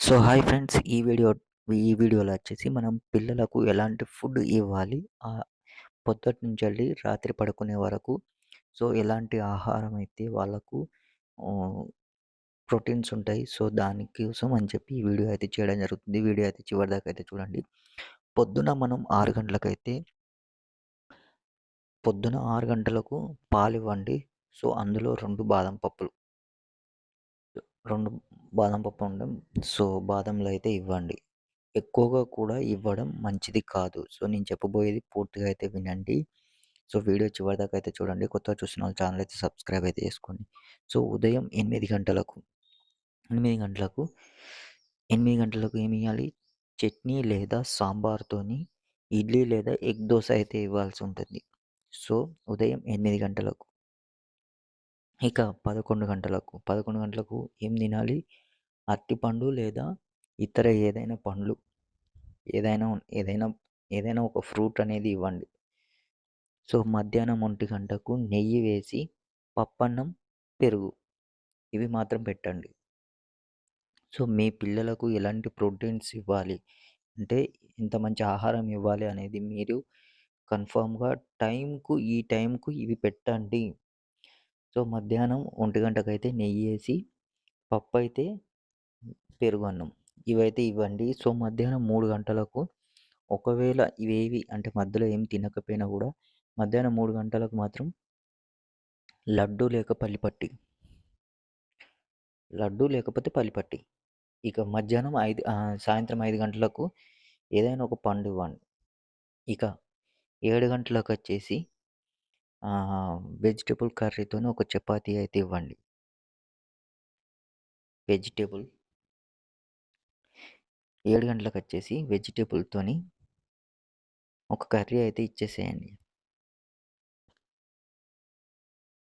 So hi friends. ఈ video ఈ వీడియోలో వచ్చేసి మనం పిల్లలకు ఎలాంటి ఫుడ్ ఇవ్వాలి? పొద్దుటి నుంచి వెళ్ళి రాత్రి పడుకునే వరకు. సో ఎలాంటి ఆహారం అయితే వాళ్ళకు ప్రోటీన్స్ ఉంటాయి. సో దానికోసం అని చెప్పి ఈ వీడియో అయితే చేయడం జరుగుతుంది. వీడియో అయితే చివరి దాకా అయితే చూడండి. పొద్దున మనం ఆరు గంటలకైతే పొద్దున ఆరు గంటలకు పాలు ఇవ్వండి. సో అందులో రెండు బాదం పప్పులు. రెండు బాదం పప్పు ఉండడం. సో బాదంలో అయితే ఇవ్వండి. ఎక్కువగా కూడా ఇవ్వడం మంచిది కాదు. సో నేను చెప్పబోయేది పూర్తిగా అయితే వినండి. సో వీడియో చివరిదాకా అయితే చూడండి. కొత్తగా చూసిన వాళ్ళు ఛానల్ అయితే సబ్స్క్రైబ్ అయితే చేసుకోండి. సో ఉదయం ఎనిమిది గంటలకు ఎనిమిది గంటలకు ఎనిమిది గంటలకు ఏమి ఇవ్వాలి చట్నీ లేదా సాంబార్తోని ఇడ్లీ లేదా ఎగ్ దోశ అయితే ఇవ్వాల్సి ఉంటుంది. సో ఉదయం ఎనిమిది గంటలకు ఇక పదకొండు గంటలకు పదకొండు గంటలకు ఏం తినాలి? అరటిపండు లేదా ఇతర ఏదైనా పండ్లు ఏదైనా ఏదైనా ఏదైనా ఒక ఫ్రూట్ అనేది ఇవ్వండి. సో మధ్యాహ్నం ఒంటి గంటకు నెయ్యి వేసి పప్పన్నం పెరుగు ఇవి మాత్రం పెట్టండి. సో మీ పిల్లలకు ఎలాంటి ప్రోటీన్స్ ఇవ్వాలి? అంటే ఇంత మంచి ఆహారం ఇవ్వాలి అనేది మీరు కన్ఫామ్గా టైంకు ఈ టైంకు ఇవి పెట్టండి. సో మధ్యాహ్నం ఒంటి గంటకైతే నెయ్యి వేసి పప్పు అయితే పెరుగు అన్నం. ఇవైతే ఇవ్వండి. సో మధ్యాహ్నం మూడు గంటలకు ఒకవేళ ఇవేవి అంటే మధ్యలో ఏం తినకపోయినా కూడా మధ్యాహ్నం మూడు గంటలకు మాత్రం లడ్డు లేక పల్లిపట్టి లడ్డు లేకపోతే పల్లిపట్టి ఇక మధ్యాహ్నం ఐదు సాయంత్రం ఐదు గంటలకు ఏదైనా ఒక పండు ఇవ్వండి. ఇక ఏడు గంటలకు వచ్చేసి వెజిటేబుల్ కర్రీతో ఒక చపాతీ అయితే ఇవ్వండి. వెజిటేబుల్ ఏడు గంటలకు వచ్చేసి వెజిటేబుల్తోని ఒక కర్రీ అయితే ఇచ్చేసేయండి.